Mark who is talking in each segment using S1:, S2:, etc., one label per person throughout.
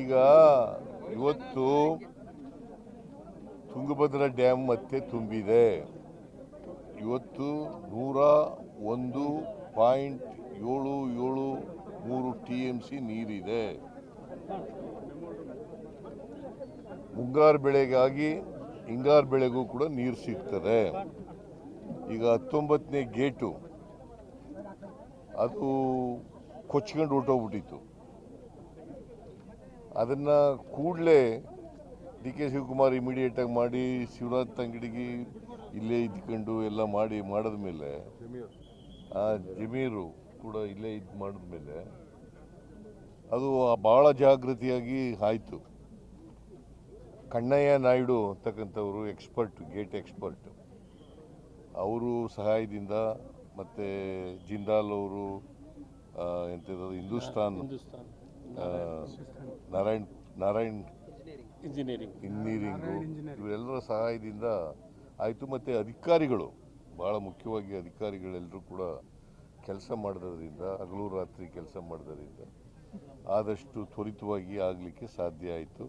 S1: ಈಗ ಇವತ್ತು ತುಂಗಭದ್ರಾ ಡ್ಯಾಮ್ ಮತ್ತೆ ತುಂಬಿದೆ. ಇವತ್ತು ನೂರ ಒಂದು ಪಾಯಿಂಟ್ ಏಳು ಏಳು ಮೂರು ಟಿ ಎಂ ಸಿ ನೀರಿದೆ. ಮುಂಗಾರು ಬೆಳೆಗಾಗಿ ಹಿಂಗಾರು ಬೆಳೆಗೂ ಕೂಡ ನೀರು ಸಿಗ್ತದೆ. ಈಗ ಹತ್ತೊಂಬತ್ತನೇ ಗೇಟು, ಅದು ಕೊಚ್ಕೊಂಡು ಹೊರ್ಟೋಗ್ಬಿಟ್ಟಿತ್ತು. ಅದನ್ನು ಕೂಡಲೇ ಡಿ ಕೆ ಶಿವಕುಮಾರ್ ಇಮಿಡಿಯೇಟಾಗಿ ಮಾಡಿ ಶಿವರಾಜ್ ತಂಗಡಿಗೆ ಇಲ್ಲೇ ಇದ್ಕೊಂಡು ಎಲ್ಲ ಮಾಡಿ ಮಾಡಿದ್ಮೇಲೆ ಆ ಜಮೀರು ಕೂಡ ಇಲ್ಲೇ ಇದು ಮಾಡಿದ್ಮೇಲೆ ಅದು ಭಾಳ ಜಾಗೃತಿಯಾಗಿ ಆಯಿತು. ಕಣ್ಣಯ್ಯ ನಾಯ್ಡು ಅಂತಕ್ಕಂಥವರು ಎಕ್ಸ್ಪರ್ಟ್ ಗೇಟ್ ಎಕ್ಸ್ಪರ್ಟ್ ಅವರು ಸಹಾಯದಿಂದ ಮತ್ತು ಜಿಂದಾಲ್ ಅವರು ಎಂಥದ್ದು ಹಿಂದೂಸ್ತಾನ್. ನಾರಾಯಣ್ ನಾರಾಯಣ್
S2: ಇಂಜಿನಿಯರಿಂಗ್.
S1: ಇಂಜಿನಿಯರಿಂಗು ಇವರೆಲ್ಲರ ಸಹಾಯದಿಂದ ಆಯಿತು ಮತ್ತು ಅಧಿಕಾರಿಗಳು ಭಾಳ ಮುಖ್ಯವಾಗಿ ಅಧಿಕಾರಿಗಳೆಲ್ಲರೂ ಕೂಡ ಕೆಲಸ ಮಾಡಿದ್ರಿಂದ ಹಗಲು ರಾತ್ರಿ ಕೆಲಸ ಮಾಡಿದ್ರಿಂದ ಆದಷ್ಟು ತ್ವರಿತವಾಗಿ ಆಗಲಿಕ್ಕೆ ಸಾಧ್ಯ ಆಯಿತು.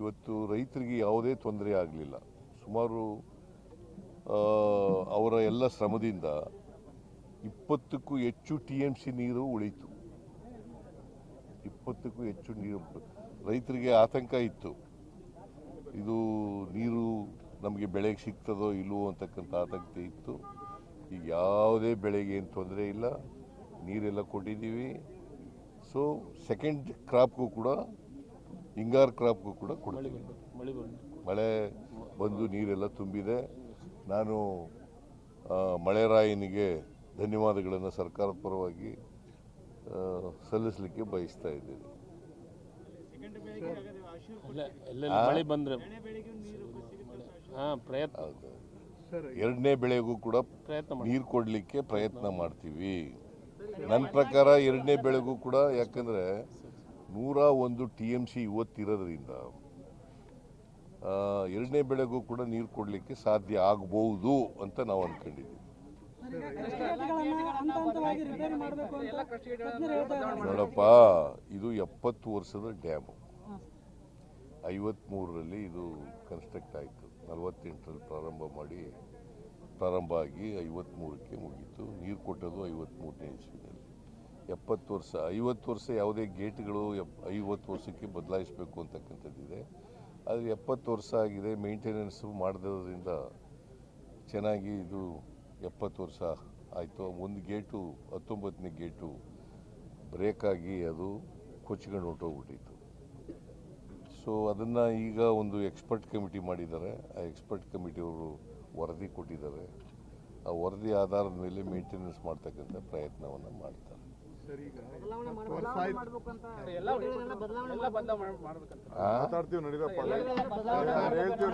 S1: ಇವತ್ತು ರೈತರಿಗೆ ಯಾವುದೇ ತೊಂದರೆ ಆಗಲಿಲ್ಲ. ಸುಮಾರು ಅವರ ಎಲ್ಲ ಶ್ರಮದಿಂದ ಇಪ್ಪತ್ತಕ್ಕೂ ಹೆಚ್ಚು ಟಿ ಎಂ ಸಿ ನೀರು ಉಳೀತು ಇಪ್ಪತ್ತಕ್ಕೂ ಹೆಚ್ಚು ನೀರು ರೈತರಿಗೆ ಆತಂಕ ಇತ್ತು. ಇದು ನೀರು ನಮಗೆ ಬೆಳೆಗೆ ಸಿಗ್ತದೋ ಇಲ್ಲವೋ ಅಂತಕ್ಕಂಥ ಆತಂಕ ಇತ್ತು. ಈಗ ಯಾವುದೇ ಬೆಳೆಗೆ ಏನು ತೊಂದರೆ ಇಲ್ಲ. ನೀರೆಲ್ಲ ಕೊಟ್ಟಿದ್ದೀವಿ. ಸೊ ಸೆಕೆಂಡ್ ಕ್ರಾಪ್ಗೂ ಕೂಡ, ಹಿಂಗಾರು ಕ್ರಾಪ್ಗೂ ಕೂಡ ಕೊಡ್ತೀವಿ.
S2: ಮಳೆ ಬಂದು
S1: ನೀರೆಲ್ಲ ತುಂಬಿದೆ. ನಾನು ಮಳೆರಾಯನಿಗೆ ಧನ್ಯವಾದಗಳನ್ನು ಸರ್ಕಾರದ ಪರವಾಗಿ ಸಲ್ಲಿಸಲಿಕ್ಕೆ ಬಯಸ್ತಾ ಇದ್ದೀನಿ.
S2: ಮಳೆ ಬಂದ್ರೆ ಪ್ರಯತ್ನ.
S1: ಎರಡನೇ ಬೆಳೆಗೂ ಕೂಡ ನೀರು ಕೊಡಲಿಕ್ಕೆ ಪ್ರಯತ್ನ ಮಾಡ್ತೀವಿ. ನನ್ನ ಪ್ರಕಾರ ಎರಡನೇ ಬೆಳೆಗೂ ಕೂಡ ಯಾಕಂದರೆ ನೂರ ಒಂದು ಟಿ ಎಂ ಸಿ ಇವತ್ತಿರೋದ್ರಿಂದ ಎರಡನೇ ಬೆಳೆಗೂ ಕೂಡ ನೀರು ಕೊಡಲಿಕ್ಕೆ ಸಾಧ್ಯ ಆಗ್ಬೋದು ಅಂತ ನಾವು ಅಂದ್ಕೊಂಡಿದ್ದೀವಿ ನೋಡಪ್ಪ, ಇದು ಎಪ್ಪತ್ತು ವರ್ಷದ ಡ್ಯಾಮು. ಐವತ್ತ್ಮೂರರಲ್ಲಿ ಇದು ಕನ್ಸ್ಟ್ರಕ್ಟ್ ಆಯಿತು. ನಲವತ್ತೆಂಟರಲ್ಲಿ ಪ್ರಾರಂಭ ಮಾಡಿ, ಪ್ರಾರಂಭ ಆಗಿ ಐವತ್ತ್ಮೂರಕ್ಕೆ ಮುಗೀತು. ನೀರು ಕೊಟ್ಟದು ಐವತ್ತ್ಮೂರನೇ ಇಸ್ವಿನಲ್ಲಿ. ಎಪ್ಪತ್ತು ವರ್ಷ, ಐವತ್ತು ವರ್ಷ ಯಾವುದೇ ಗೇಟ್ಗಳು ಎಪ್, ಐವತ್ತು ವರ್ಷಕ್ಕೆ ಬದಲಾಯಿಸಬೇಕು ಅಂತಕ್ಕಂಥದ್ದಿದೆ ಆದರೆ ಎಪ್ಪತ್ತು ವರ್ಷ ಆಗಿದೆ ಮೇಂಟೆನೆನ್ಸು ಮಾಡದಿರೋದ್ರಿಂದ ಚೆನ್ನಾಗಿ ಇದು ಎಪ್ಪತ್ತು ವರ್ಷ ಆಯಿತು. ಒಂದು ಗೇಟು, ಹತ್ತೊಂಬತ್ತನೇ ಗೇಟು ಬ್ರೇಕಾಗಿ ಅದು ಕೊಚ್ಕೊಂಡು ಹೊರ್ಟೋಗ್ಬಿಟ್ಟಿತ್ತು. ಸೊ ಅದನ್ನು ಈಗ ಒಂದು ಎಕ್ಸ್ಪರ್ಟ್ ಕಮಿಟಿ ಮಾಡಿದ್ದಾರೆ. ಆ ಎಕ್ಸ್ಪರ್ಟ್ ಕಮಿಟಿಯವರು ವರದಿ ಕೊಟ್ಟಿದ್ದಾರೆ. ಆ ವರದಿ ಆಧಾರದ ಮೇಲೆ ಮೇಂಟೆನೆನ್ಸ್ ಮಾಡ್ತಕ್ಕಂಥ ಪ್ರಯತ್ನವನ್ನು ಮಾಡ್ತಾರೆ.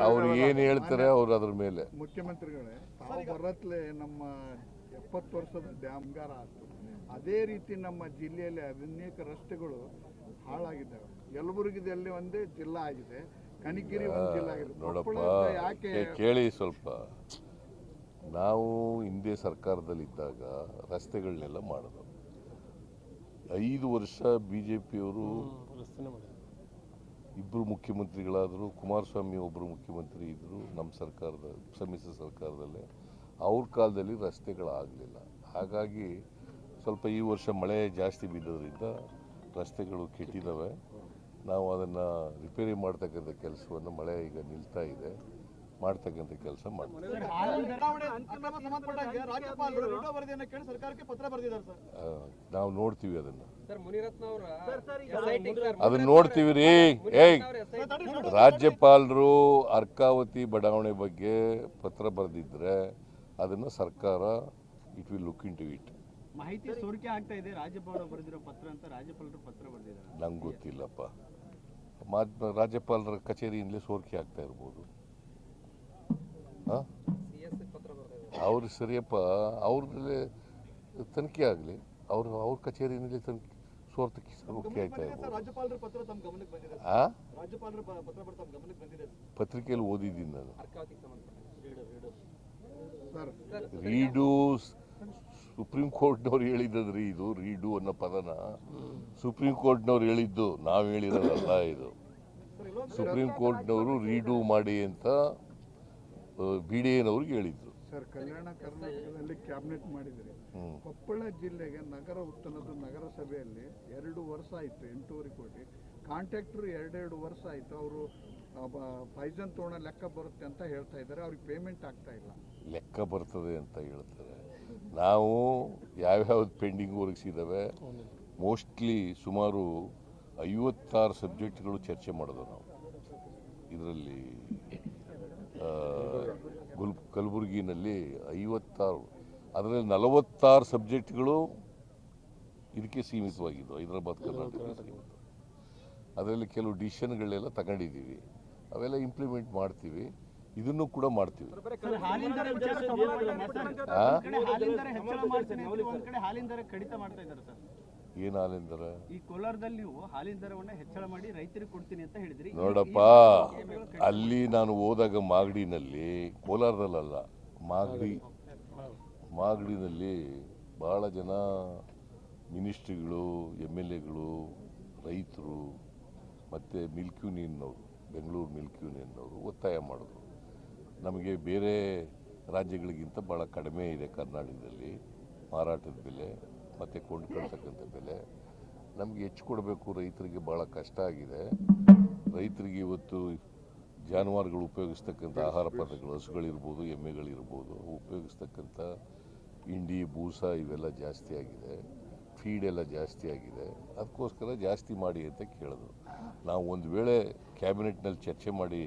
S1: ಅವ್ರು ಏನು ಹೇಳ್ತಾರೆ ಅವ್ರು ಅದ್ರ ಮೇಲೆ.
S3: ಮುಖ್ಯಮಂತ್ರಿಗಳೇ ತಾವು ಬರತ್ಲೆ ನಮ್ಮ ಎಪ್ಪತ್ತು ವರ್ಷದ ಡ್ಯಾಮ್ಗಾರ ಆಯ್ತು ಅದೇ ರೀತಿ ನಮ್ಮ ಜಿಲ್ಲೆಯಲ್ಲಿ ಅನೇಕ ರಸ್ತೆಗಳು ಹಾಳಾಗಿದ್ದಾವೆ. ಯಲಬುರ್ಗಿದಲ್ಲಿ ಒಂದೇ ಜಿಲ್ಲಾ ಆಗಿದೆ. ಕಣಿಗಿರಿ ಒಂದು ಜಿಲ್ಲಾ ಆಗಿದೆ.
S1: ನೋಡಪ್ಪ ಕೇಳಿ ಸ್ವಲ್ಪ. ನಾವು ಹಿಂದೆ ಸರ್ಕಾರದಲ್ಲಿದ್ದಾಗ ರಸ್ತೆಗಳನ್ನೆಲ್ಲ ಮಾಡೋದು. ಐದು ವರ್ಷ ಬಿ ಜೆ ಪಿಯವರು ಇಬ್ಬರು ಮುಖ್ಯಮಂತ್ರಿಗಳಾದರು, ಕುಮಾರಸ್ವಾಮಿ ಒಬ್ಬರು ಮುಖ್ಯಮಂತ್ರಿ ಇದ್ದರು ನಮ್ಮ ಸರ್ಕಾರದ, ಸಮ್ಮಿಶ್ರ ಸರ್ಕಾರದಲ್ಲೇ. ಅವ್ರ ಕಾಲದಲ್ಲಿ ರಸ್ತೆಗಳಾಗಲಿಲ್ಲ. ಹಾಗಾಗಿ ಸ್ವಲ್ಪ ಈ ವರ್ಷ ಮಳೆ ಜಾಸ್ತಿ ಬಿದ್ದೋದ್ರಿಂದ ರಸ್ತೆಗಳು ಕೆಟ್ಟಿದ್ದಾವೆ ನಾವು ಅದನ್ನು ರಿಪೇರಿ ಮಾಡ್ತಕ್ಕಂಥ ಕೆಲಸವನ್ನು ಮಳೆ ಈಗ ನಿಲ್ತಾ ಇದೆ. ಮಾಡ್ತಕ್ಕಂಥ ಕೆಲಸ ಮಾಡ್ತೀವಿ
S4: ಚುನಾವಣೆ ಅಕ್ರಮ ಸಂಬಂಧಪಟ್ಟಂಗೆ ರಾಜ್ಯಪಾಲರು ಎರಡೂ ವರದಿಯನ್ನು ಕೇಳಿ ಸರ್ಕಾರಕ್ಕೆ ಪತ್ರ ಬರೆದಿದ್ದಾರೆ ಸರ್.
S1: ನಾವು ನೋಡ್ತೀವಿ ಅದನ್ನ.
S5: ಸರ್ ಮುನಿರತ್ನ ಅವರ
S1: ಅದನ್ನ ನೋಡ್ತೀವಿ ರೀ. ಏಯ್ ರಾಜ್ಯಪಾಲರು ಅರ್ಕಾವತಿ ಬಡಾವಣೆ ಬಗ್ಗೆ ಪತ್ರ ಬರೆದಿದ್ರೆ ಅದನ್ನ ಸರ್ಕಾರ it will look into it
S4: ಮಾಹಿತಿ ಸೋರಿಕೆ ಆಗ್ತಾ ಇದೆ. ರಾಜ್ಯಪಾಲರು ಬರೆದಿರೋ ಪತ್ರ ಅಂತ ರಾಜ್ಯಪಾಲರು ಪತ್ರ ಬರೆದಿದ್ದಾರೆ.
S1: ನಂಗೆ ಗೊತ್ತಿಲ್ಲಪ್ಪ. ಮಾಧ್ಯ ರಾಜ್ಯಪಾಲರ ಕಚೇರಿಯಿಂದಲೇ ಸೋರಿಕೆ ಆಗ್ತಾ ಇರ್ಬೋದು ಹಾಂ
S5: ಸಿ ಎಸ್ ಪತ್ರ ಬರ್ತಾ
S1: ಅವ್ರು ಸರಿಯಪ್ಪ ಅವ್ರಲ್ಲೇ ತನಿಖೆ ಆಗಲಿ ಅವರು ಅವ್ರ ಕಚೇರಿಯಲ್ಲಿ ತನಿಖೆ ಸೋರ್ತ ಸೋರಿಕೆ ಆಯ್ತಾ ಇರ್ಬೋದು
S4: ರಾಜ್ಯಪಾಲರ ಪತ್ರ ತಮ್ಮ ಗಮನಕ್ಕೆ ಬಂದಿದೆ
S1: ಆ?
S4: ರಾಜ್ಯಪಾಲರ ಪತ್ರ ತಮ್ಮ ಗಮನಕ್ಕೆ ಬಂದಿದೆ
S1: ಪತ್ರಿಕೆಯಲ್ಲಿ ಓದಿದ್ದೀನಿ ನಾನು. ರೀಡು ಸುಪ್ರೀಂ ಕೋರ್ಟ್ನವ್ರು ಹೇಳಿದ್ದದ್ರಿ ಇದು ರೀಡು ಅನ್ನೋ ಪದನ. ಸುಪ್ರೀಂ ಕೋರ್ಟ್ನವ್ರು ಹೇಳಿದ್ದು ನಾವು ಹೇಳಿರೋದಲ್ಲ ಇದು. ಸುಪ್ರೀಂ ಕೋರ್ಟ್ನವರು ರೀಡು ಮಾಡಿ ಅಂತ ಬಿ ಡಿ ಎನವ್ರಿಗೆ ಹೇಳಿದ್ದು.
S3: ಸರ್ ಕಲ್ಯಾಣ ಕರ್ನಾಟಕದಲ್ಲಿ ಕ್ಯಾಬಿನೆಟ್ ಮಾಡಿದರೆ. ಕೊಪ್ಪಳ ಜಿಲ್ಲೆಗೆ ನಗರ ಉತ್ತನದ ನಗರಸಭೆಯಲ್ಲಿ ಎರಡು ವರ್ಷ ಆಯಿತು ಎಂಟೂವರೆ ಕೋಟಿ. ಕಾಂಟ್ರಾಕ್ಟ್ರು ಎರಡೆರಡು ವರ್ಷ ಆಯಿತು ಅವರು ಪೈಸನ್ ತೋಣ ಲೆಕ್ಕ ಬರುತ್ತೆ ಅಂತ ಹೇಳ್ತಾ ಇದ್ದಾರೆ ಅವ್ರಿಗೆ ಪೇಮೆಂಟ್ ಆಗ್ತಾ ಇಲ್ಲ.
S1: ಲೆಕ್ಕ ಬರ್ತದೆ ಅಂತ ಹೇಳ್ತಾರೆ. ನಾವು ಯಾವ್ಯಾವ್ದು ಪೆಂಡಿಂಗ್ ಒದಗಿಸಿದ್ದಾವೆ ಮೋಸ್ಟ್ಲಿ ಸುಮಾರು ಐವತ್ತಾರು ಸಬ್ಜೆಕ್ಟ್ಗಳು ಚರ್ಚೆ ಮಾಡೋದು ನಾವು. ಇದರಲ್ಲಿ ಗುಲ್ ಕಲಬುರಗಿನಲ್ಲಿ ಐವತ್ತಾರು ಅದರಲ್ಲಿ ನಲವತ್ತಾರು ಸಬ್ಜೆಕ್ಟ್ಗಳು ಇದಕ್ಕೆ ಸೀಮಿತವಾಗಿದ್ದು ಹೈದರಾಬಾದ್ ಕರ್ನಾಟಕ ಸೀಮಿತ. ಅದರಲ್ಲಿ ಕೆಲವು ಡಿಸಿಷನ್ಗಳೆಲ್ಲ ತಗೊಂಡಿದ್ದೀವಿ ಅವೆಲ್ಲ ಇಂಪ್ಲಿಮೆಂಟ್ ಮಾಡ್ತೀವಿ ಇದನ್ನು ಕೂಡ ಮಾಡ್ತೀವಿ.
S6: ಸರ್, ಹಾಲಿನ ದರ
S1: ಏನು
S6: ಈ ಕೋಲಾರದಲ್ಲಿ ನೀವು ಹಾಲಿನ ದರವನ್ನ ಹೆಚ್ಚಳ ಮಾಡಿ ರೈತರಿಗೆ ಕೊಡ್ತೀನಿ ಅಂತ ಹೇಳಿದ್ರಿ.
S1: ನೋಡಪ್ಪ ಅಲ್ಲಿ ನಾನು ಹೋದಾಗ ಮಾಗಡಿನಲ್ಲಿ ಕೋಲಾರದಲ್ಲ ಮಾಗಡಿ. ಮಾಗಡಿನಲ್ಲಿ ಭಾಳ ಜನ ಮಿನಿಸ್ಟ್ರಿಗಳು ಎಂ ಎಲ್ ಎಗಳು ರೈತರು ಮತ್ತು ಮಿಲ್ಕ್ ಯೂನಿಯನ್ನವರು ಬೆಂಗಳೂರು ಮಿಲ್ಕ್ ಯೂನಿಯನ್ನವರು ಒತ್ತಾಯ ಮಾಡಿದ್ರು. ನಮಗೆ ಬೇರೆ ರಾಜ್ಯಗಳಿಗಿಂತ ಭಾಳ ಕಡಿಮೆ ಇದೆ ಕರ್ನಾಟಕದಲ್ಲಿ. ಮಾರಾಟದ ಬೆಲೆ, ಮತ್ತು ಕೊಂಡ್ಕೊಳ್ತಕ್ಕಂಥ ಬೆಲೆ, ನಮಗೆ ಹೆಚ್ಚು ಕೊಡಬೇಕು ರೈತರಿಗೆ ಭಾಳ ಕಷ್ಟ ಆಗಿದೆ. ರೈತರಿಗೆ ಇವತ್ತು ಜಾನುವಾರುಗಳು ಉಪಯೋಗಿಸ್ತಕ್ಕಂಥ ಆಹಾರ ಪದಾರ್ಥಗಳು, ಹಸುಗಳಿರ್ಬೋದು, ಎಮ್ಮೆಗಳಿರ್ಬೋದು, ಉಪಯೋಗಿಸ್ತಕ್ಕಂಥ ಹಿಂಡಿ, ಬೂಸ ಇವೆಲ್ಲ ಜಾಸ್ತಿ ಆಗಿದೆ. ಫೀಡ್ ಎಲ್ಲ ಜಾಸ್ತಿ ಆಗಿದೆ. ಅದಕ್ಕೋಸ್ಕರ ಜಾಸ್ತಿ ಮಾಡಿ ಅಂತ ಕೇಳಿದ್ರು. ನಾವು ಒಂದು ವೇಳೆ ಕ್ಯಾಬಿನೆಟ್ನಲ್ಲಿ ಚರ್ಚೆ ಮಾಡಿ